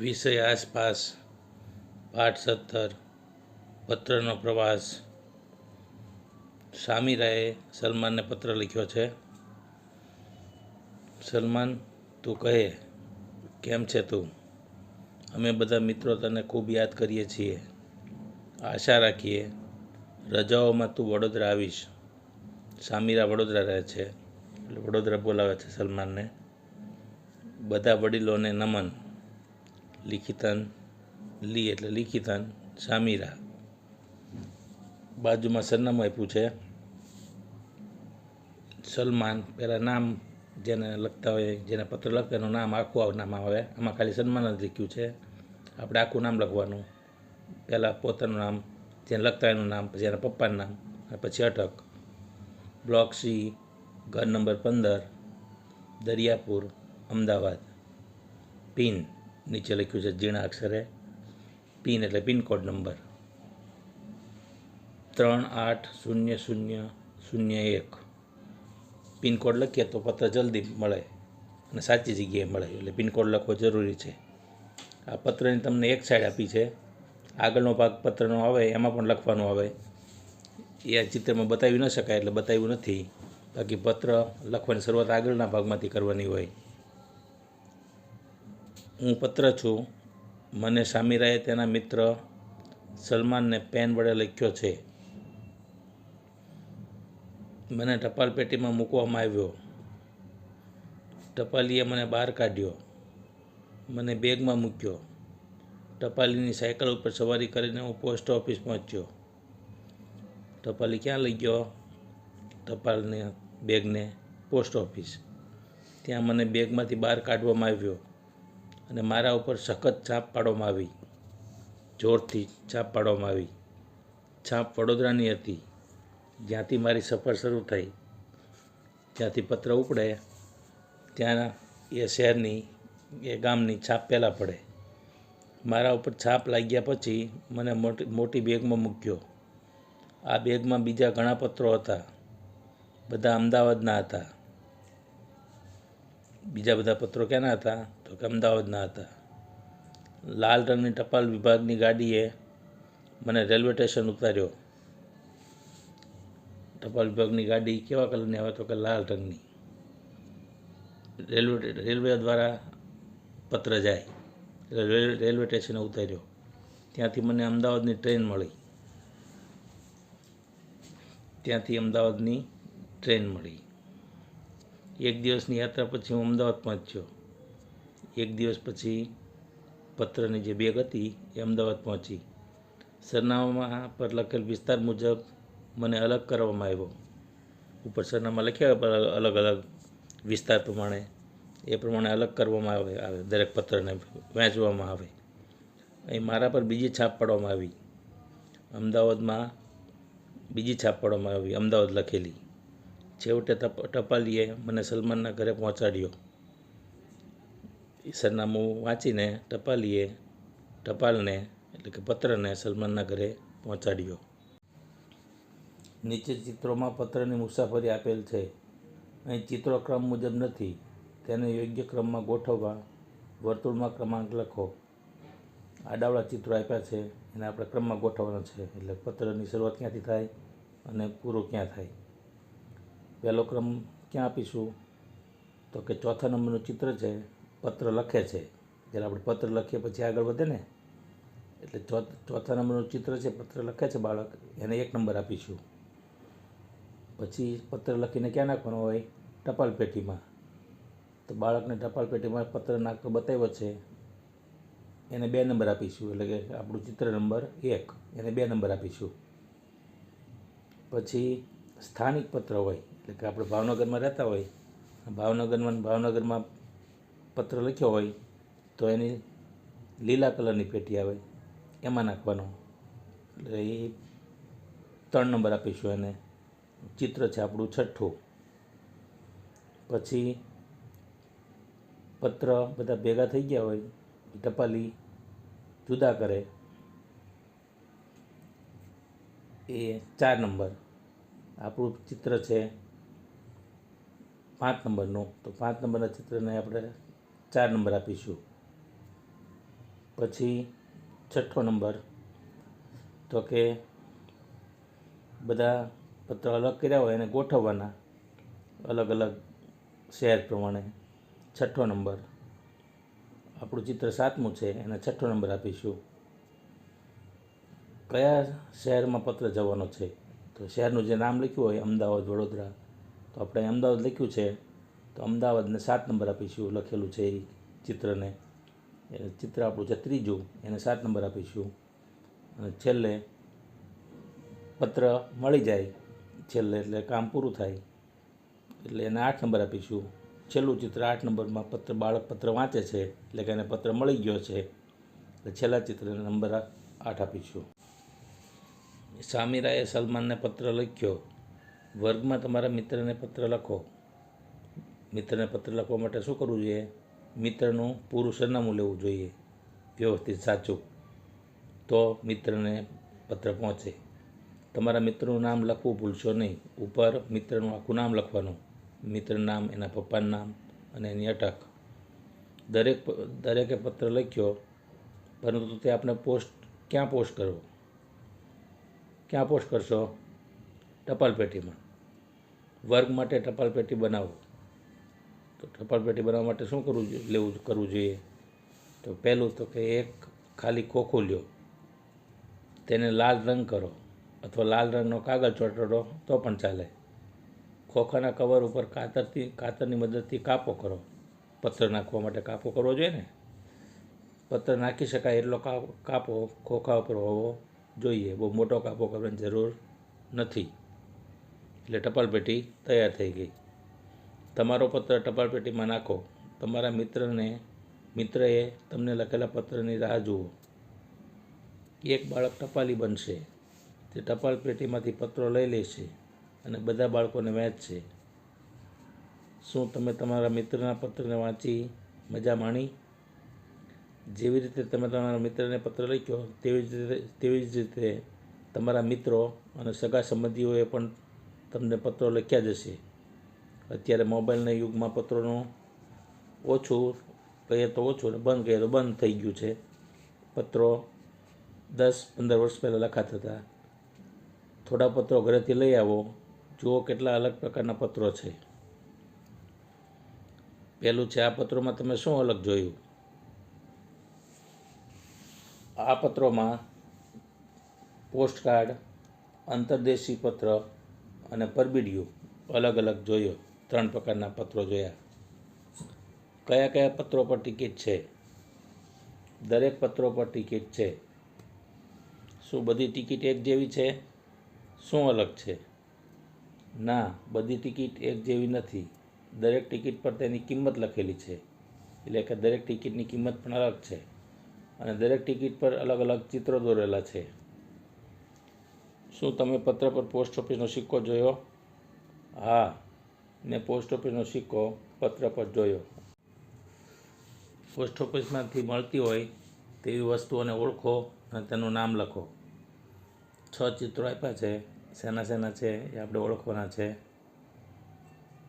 વિષય આસપાસ પાઠ સત્તર પત્રનો પ્રવાસ. સામીરાએ સલમાનને પત્ર લખ્યો છે, સલમાન, તું કહે, કેમ છે તું? અમે બધા મિત્રો તને ખૂબ યાદ કરીએ છીએ. આશા રાખીએ, રજાઓમાં તું વડોદરા આવીશ. સામીરા વડોદરા રહે છે, એટલે વડોદરા બોલાવે છે સલમાનને. બધા વડીલોને નમન. લિખિતન લી એટલે લિખિતન સામીરા. બાજુમાં સરનામું આપ્યું છે. સલમાન, પહેલાં નામ જેને લખતા હોય, જેને પત્ર લખતા એનું નામ આખું નામ આવે. આમાં ખાલી સન્માન જ લખ્યું છે. આપણે આખું નામ લખવાનું. પહેલાં પોતાનું નામ, જેને લખતા એનું નામ, પછી એના પપ્પાનું નામ પછી અટક. બ્લોક સી, ઘર નંબર પંદર, દરિયાપુર, અમદાવાદ. પિન. નીચે લખ્યું છે ઝીણા અક્ષરે. પિન એટલે પિનકોડ નંબર. ત્રણ આઠ શૂન્ય શૂન્ય શૂન્ય એક. પિનકોડ લખીએ તો પત્ર જલ્દી મળે અને સાચી જગ્યાએ મળે એટલે પિનકોડ લખવો જરૂરી છે. આ પત્રની તમને એક સાઈડ આપી છે. આગળનો ભાગ પત્રનો આવે, એમાં પણ લખવાનું આવે. એ આ ચિત્રમાં બતાવી ન શકાય એટલે બતાવ્યું નથી. બાકી પત્ર લખવાની શરૂઆત આગળના ભાગમાંથી કરવાની હોય. હું પત્ર છું. મને સામીરાએ તેના મિત્ર સલમાનને પેન વડે લખ્યો છે. મને ટપાલ પેટીમાં મૂકવામાં આવ્યો. ટપાલીએ મને બહાર કાઢ્યો. મને બેગમાં મૂક્યો. ટપાલીની સાયકલ ઉપર સવારી કરીને હું પોસ્ટ ઓફિસ પહોંચ્યો. ટપાલી ક્યાં લઈ ગયો? ટપાલને, બેગને, પોસ્ટ ઓફિસ. ત્યાં મને બેગમાંથી બહાર કાઢવામાં આવ્યો. અને મારા ઉપર સખત છાપ પાડવામાં આવી. જોરથી છાપ પાડવામાં આવી. છાપ વડોદરાની હતી. જ્યાંથી મારી સફર શરૂ થઈ. જ્યાંથી પત્ર ઉપડે ત્યાં એ શહેરની, એ ગામની છાપ પહેલાં પડે. મારા ઉપર છાપ લાગ્યા પછી મને મોટી મોટી બેગમાં મૂક્યો. આ બેગમાં બીજા ઘણા પત્રો હતા. બધા અમદાવાદના હતા. બીજા બધા પત્રો ક્યાંના હતા? તો કે અમદાવાદના હતા. લાલ રંગની ટપાલ વિભાગની ગાડીએ મને રેલવે સ્ટેશન ઉતાર્યો. ટપાલ વિભાગની ગાડી કેવા કલરની આવે તો કે લાલ રંગની. રેલવે રેલવે દ્વારા પત્ર જાય. રેલવે રેલવે સ્ટેશને ઉતાર્યો. ત્યાંથી મને અમદાવાદની ટ્રેન મળી. ત્યાંથી અમદાવાદની ટ્રેન મળી. એક દિવસની યાત્રા પછી હું અમદાવાદ પહોંચ્યો એક દિવસ પછી પત્રની જે બેગ હતી એ અમદાવાદ પહોંચી. સરનામામાં પર લખેલ વિસ્તાર મુજબ મને અલગ કરવામાં આવ્યો. ઉપર સરનામા લખ્યા અલગ અલગ વિસ્તાર પ્રમાણે એ પ્રમાણે અલગ કરવામાં આવે આવે, દરેક પત્રને વહેંચવામાં આવે. અહીં મારા પર બીજી છાપ પાડવામાં આવી. અમદાવાદમાં બીજી છાપ પાડવામાં આવી, અમદાવાદ લખેલી. છેવટે ટપ- ટપાલીએ મને સલમાનના ઘરે પહોંચાડ્યો. સરનામું વાંચીને ટપાલીએ ટપાલને, એટલે કે પત્રને સલમાનના ઘરે પહોંચાડ્યો. નીચે ચિત્રોમાં પત્રની મુસાફરી આપેલ છે. અહીં ચિત્રો ક્રમ મુજબ નથી, તેને યોગ્ય ક્રમમાં ગોઠવવા વર્તુળમાં ક્રમાંક લખો. આડાવડા ચિત્રો આપ્યા છે, એને આપણે ક્રમમાં ગોઠવવાના છે, એટલે પત્રની શરૂઆત ક્યાંથી થાય અને પૂરું ક્યાં થાય. પહેલો ક્રમ ક્યાં આપીશું? તો કે ચોથા નંબરનું ચિત્ર છે, પત્ર લખે છે. જ્યારે આપણે પત્ર લખીએ પછી આગળ વધે ને? એટલે ચોથ નંબરનું ચિત્ર છે, પત્ર લખે છે બાળક, એને એક નંબર આપીશું. પછી પત્ર લખીને ક્યાં નાખવાનો હોય? ટપાલ પેટીમાં. તો બાળકને ટપાલ પેટીમાં પત્ર નાખતો બતાવ્યો છે. એને બે નંબર આપીશું, એટલે કે આપણું ચિત્ર નંબર એક, એને બે નંબર આપીશું. પછી સ્થાનિક પત્ર હોય. કે આપણે ભાવનગરમાં રહેતા હોય, ભાવનગરમાં ભાવનગરમાં પત્ર લખ્યો હોય, તો એની લીલા કલરની પેટી આવે, એમાં નાખવાનો. એટલે એ ત્રણ નંબર આપીશું એને. ચિત્ર છે આપણું છઠ્ઠું. પછી પત્ર બધા ભેગા થઈ ગયા હોય, ટપાલી જુદા કરે. એ ચાર નંબર. આપણું ચિત્ર છે પાંચ નંબરનું. તો પાંચ નંબરના ચિત્રને આપણે ચાર નંબર આપીશું. પછી છઠ્ઠો નંબર. તો કે બધા પત્ર અલગ કર્યા હોય એને ગોઠવવાના. અલગ અલગ શહેર પ્રમાણે છઠ્ઠો નંબર. આપણું ચિત્ર સાતમું છે, એને છઠ્ઠો નંબર આપીશું. કયા શહેરમાં પત્ર જવાનો છે? તો શહેરનું જે નામ લખ્યું હોય, અમદાવાદ, વડોદરા તો આપણે અમદાવાદ લખ્યું છે. તો અમદાવાદને સાત નંબર આપીશું, લખેલું છે એ ચિત્રને. એ ચિત્ર આપણું છે ત્રીજું, એને સાત નંબર આપીશું. અને છેલ્લે પત્ર મળી જાય, છેલ્લે એટલે કામ પૂરું થાય, એટલે એને આઠ નંબર આપીશું. છેલ્લું ચિત્ર આઠ નંબરમાં પત્ર, બાળક પત્ર વાંચે છે, એટલે કે એને પત્ર મળી ગયો છે, એટલે છેલ્લા ચિત્રને નંબર આઠ આપીશું. સામીરાએ સલમાનને પત્ર લખ્યો. વર્ગમાં તમારા મિત્રને પત્ર લખો. મિત્રને પત્ર લખવા માટે શું કરવું જોઈએ? મિત્રનું પૂરું સરનામું લેવું જોઈએ. વ્યવસ્થિત, સાચું. તો મિત્રને પત્ર પહોંચે. તમારા મિત્રનું નામ લખવું ભૂલશો નહીં. ઉપર મિત્રનું આખું નામ લખવાનું. મિત્ર નામ, એના પપ્પાનું નામ અને એની અટક. દરેક દરેકે પત્ર લખ્યો, પરંતુ તે આપણે પોસ્ટ ક્યાં પોસ્ટ કરવો? ક્યાં પોસ્ટ કરશો? ટપાલ પેટીમાં વર્ગ માટે ટપાલ પેટી બનાવો. તો ટપાલ પેટી બનાવવા માટે શું કરવું જોઈએ? લેવું કરવું જોઈએ. તો પહેલું તો કે એક ખાલી ખોખું લ્યો. તેને લાલ રંગ કરો. અથવા લાલ રંગનો કાગળ ચોંટાડો તો પણ ચાલે. ખોખાના કવર ઉપર કાતરથી, કાતરની મદદથી કાપો કરો. પત્ર નાખવા માટે કાપો કરવો જોઈએ ને? પત્ર નાખી શકાય એટલો કાપો ખોખા ઉપર હોવો જોઈએ. બહુ મોટો કાપો કરવાની જરૂર નથી. એટલે ટપાલપેટી તૈયાર થઈ ગઈ. તમારો પત્ર ટપાલપેટીમાં નાખો. તમારા મિત્રને, મિત્રએ તમને લખેલા પત્રની રાહ જુઓ. એક બાળક ટપાલી બનશે. તે ટપાલ પેટીમાંથી પત્રો લઈ લેશે અને બધા બાળકોને વહેંચશે શું તમે તમારા મિત્રના પત્રને વાંચી મજા માણી? જેવી રીતે તમે તમારા મિત્રને પત્ર લખ્યો, તેવી જ રીતે, તેવી જ રીતે તમારા મિત્રો અને સગા સંબંધીઓએ પણ તમને પત્રો લખ્યા જ હશે અત્યારે મોબાઈલના યુગમાં પત્રોનું ઓછું કહીએ તો ઓછું બંધ કહીએ તો બંધ થઈ ગયું છે. પત્રો દસ પંદર વર્ષ પહેલાં લખાતા હતા. થોડા પત્રો ઘરેથી લઈ આવો, જુઓ કેટલા અલગ પ્રકારના પત્રો છે. પહેલું છે, આ પત્રોમાં તમે શું અલગ જોયું? આ પત્રોમાં પોસ્ટકાર્ડ, અંતરદેશી પત્ર અને પરબીડિયું અલગ અલગ જોયો. ત્રણ પ્રકારના પત્રો જોયા. કયા કયા પત્રો પર ટિકિટ છે? દરેક પત્રો પર ટિકિટ છે. શું બધી ટિકિટ એક જેવી છે? શું અલગ છે? ના, બધી ટિકિટ એક જેવી નથી. દરેક ટિકિટ પર તેની કિંમત લખેલી છે. એટલે કે દરેક ટિકિટની કિંમત પણ અલગ છે. અને દરેક ટિકિટ પર અલગ અલગ ચિત્રો દોરેલા છે. શું તમે પત્ર પર પોસ્ટ ઓફિસનો સિક્કો જોયો? હા. ને પોસ્ટ ઓફિસનો સિક્કો પત્ર પર જોયો. પોસ્ટ ઓફિસમાંથી મળતી હોય તેવી વસ્તુઓને ઓળખો અને તેનું નામ લખો. છ ચિત્રો આપ્યા છે. શેના શેના છે એ આપણે ઓળખવાના છે.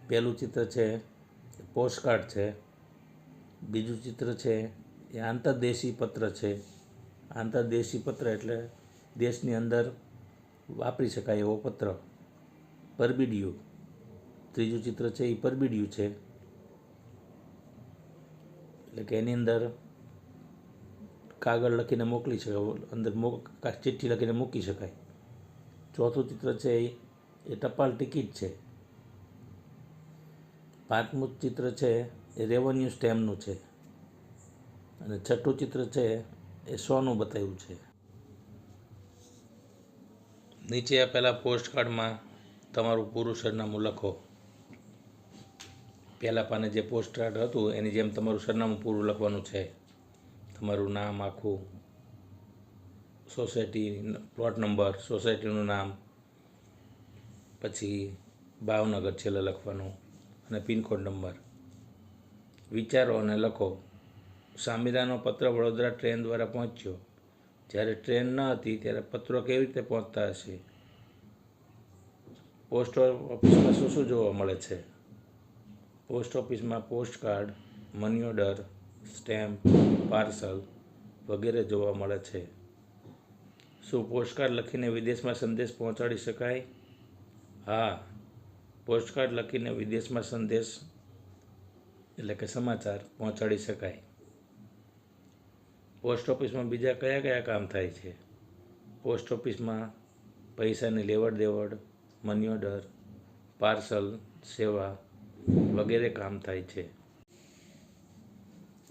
પહેલું ચિત્ર છે એ પોસ્ટકાર્ડ છે. બીજું ચિત્ર છે એ આંતરદેશી પત્ર છે. આંતરદેશી પત્ર એટલે દેશની અંદર વાપરી શકાય એવો પત્ર. પરબીડિયું. ત્રીજું ચિત્ર છે એ પરબીડિયું છે. એટલે કે એની અંદર કાગળ લખીને મોકલી શકાય, અંદર ચિઠ્ઠી લખીને મૂકી શકાય. ચોથું ચિત્ર છે એ ટપાલ ટિકિટ છે. પાંચમું ચિત્ર છે, એ રેવન્યુ સ્ટેમ્પનું છે. અને છઠ્ઠું ચિત્ર છે, એ સોનું બતાવ્યું છે. નીચે આપેલા પોસ્ટકાર્ડમાં તમારું પૂરું સરનામું લખો પહેલાં પાને જે પોસ્ટકાર્ડ હતું, એની જેમ તમારું સરનામું પૂરું લખવાનું છે. તમારું નામ આખું સોસાયટી પ્લોટ નંબર સોસાયટીનું નામ, પછી ભાવનગર છેલ્લે લખવાનું અને પિનકોડ નંબર વિચારો અને લખો. સામીરાનો પત્ર વડોદરા ટ્રેન દ્વારા પહોંચ્યો. જ્યારે ટ્રેન ન હતી, ત્યારે પત્રો કેવી રીતે પહોંચતા હશે? પોસ્ટ ઓફિસમાં શું શું જોવા મળે છે? પોસ્ટ ઓફિસમાં post card, money order, stamp, parcel વગેરે જોવા મળે છે. શું પોસ્ટકાર્ડ લખીને વિદેશમાં સંદેશ પહોંચાડી શકાય? હા પોસ્ટકાર્ડ લખીને વિદેશમાં સંદેશ એટલે કે સમાચાર પહોંચાડી શકાય. પોસ્ટ ઓફિસમાં બીજા કયા કયા કામ થાય છે? પોસ્ટ ઓફિસમાં પૈસાની લેવડ દેવડ મની ઓર્ડર પાર્સલ સેવા વગેરે કામ થાય છે.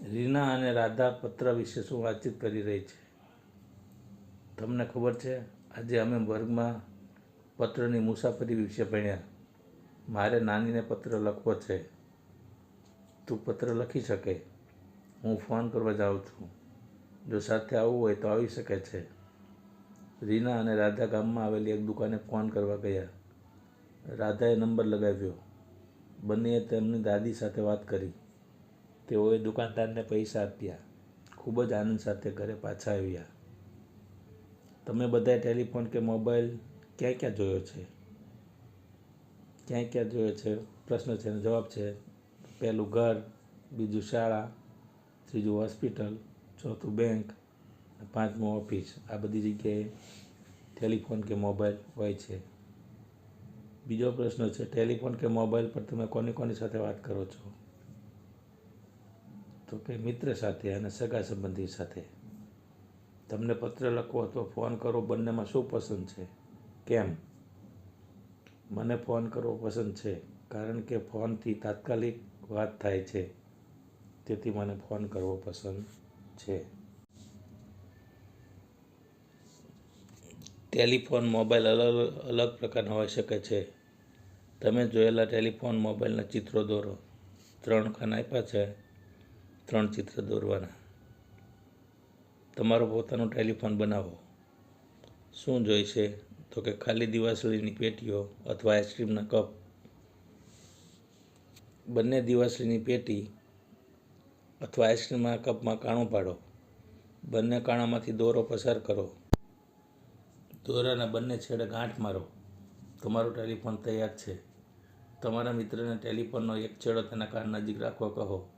રીના અને રાધા પત્ર વિશે શું વાતચીત કરી રહી છે? તમને ખબર છે, આજે અમે વર્ગમાં પત્રની મુસાફરી વિશે ભણ્યા. મારે નાનીને પત્ર લખવો છે. તું પત્ર લખી શકે. હું ફોન કરવા જાઉં છું. જો સાથે આવવું હોય તો આવી શકે છે. રીના અને રાધા ગામમાં આવેલી એક દુકાને ફોન કરવા ગયા. રાધાએ નંબર લગાવ્યો. બંનેએ તેમની દાદી સાથે વાત કરી. તેઓએ દુકાનદારને પૈસા આપ્યા. ખૂબ જ આનંદ સાથે ઘરે પાછા આવ્યા. તમે બધાએ ટેલિફોન કે મોબાઈલ ક્યાં ક્યાં જોયો છે? ક્યાં ક્યાં જોયો છે? પ્રશ્ન છે જવાબ છે. પહેલું ઘર, બીજું શાળા, ત્રીજું હોસ્પિટલ. ચોથું બેંક પાંચમો ઓફિસ આ બધી જગ્યાએ ટેલિફોન કે મોબાઈલ હોય છે. બીજો પ્રશ્ન છે ટેલિફોન કે મોબાઈલ પર તમે કોની કોની સાથે વાત કરો છો? તો કે મિત્ર સાથે અને સગા સંબંધી સાથે. તમને પત્ર લખવો અથવા ફોન કરો બંનેમાં શું પસંદ છે? કેમ? મને ફોન કરવો પસંદ છે, કારણ કે ફોનથી તાત્કાલિક વાત થાય છે. તેથી મને ફોન કરવો પસંદ છે. ટેલિફોન મોબાઈલ અલગ અલગ પ્રકારના હોઈ શકે છે. તમે જોયેલા ટેલિફોન મોબાઈલના ચિત્રો દોરો. ત્રણ ખાન આપ્યા છે. ત્રણ ચિત્ર દોરવાના. તમારો પોતાનો ટેલિફોન બનાવો. શું જોઈશે? તો કે ખાલી દિવાસળીની પેટીઓ અથવા આઈસ્ક્રીમના કપ. બંને દિવાસળીની પેટી અથવા આઈસ્ક્રીમના કપમાં કાણું પાડો. બંને કાણામાંથી દોરો પસાર કરો. દોરાના બંને છેડે ગાંઠ મારો. તમારું ટેલિફોન તૈયાર છે. તમારા મિત્રને ટેલિફોનનો એક છેડો તેના કાન નજીક રાખવા કહો.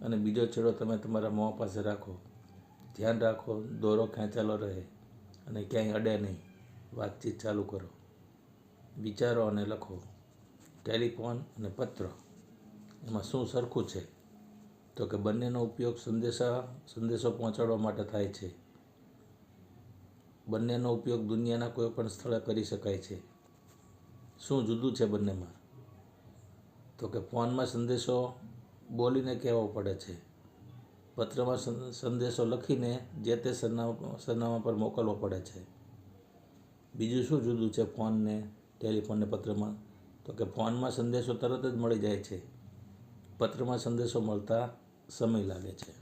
અને બીજો છેડો તમે તમારા મોં પાસે રાખો. ધ્યાન રાખો, દોરો ખેંચાલો રહે અને ક્યાંય અડે નહીં. વાતચીત ચાલુ કરો. વિચારો અને લખો. ટેલિફોન અને પત્ર. એમાં શું સરખું છે? તો કે બંનેનો ઉપયોગ સંદેશા, સંદેશો પહોંચાડવા માટે થાય છે. બંનેનો ઉપયોગ દુનિયાના કોઈ પણ સ્થળે કરી શકાય છે. શું જુદું છે બંનેમાં? તો કે ફોનમાં સંદેશો બોલીને કહેવો પડે છે. પત્રમાં સંદેશો લખીને જે તે સરનામા સરનામા પર મોકલવો પડે છે. બીજું શું જુદું છે ફોનને, ટેલિફોનને, પત્રમાં? તો કે ફોનમાં સંદેશો તરત જ મળી જાય છે. પત્રમાં સંદેશો મળતા સમય લાગે છે.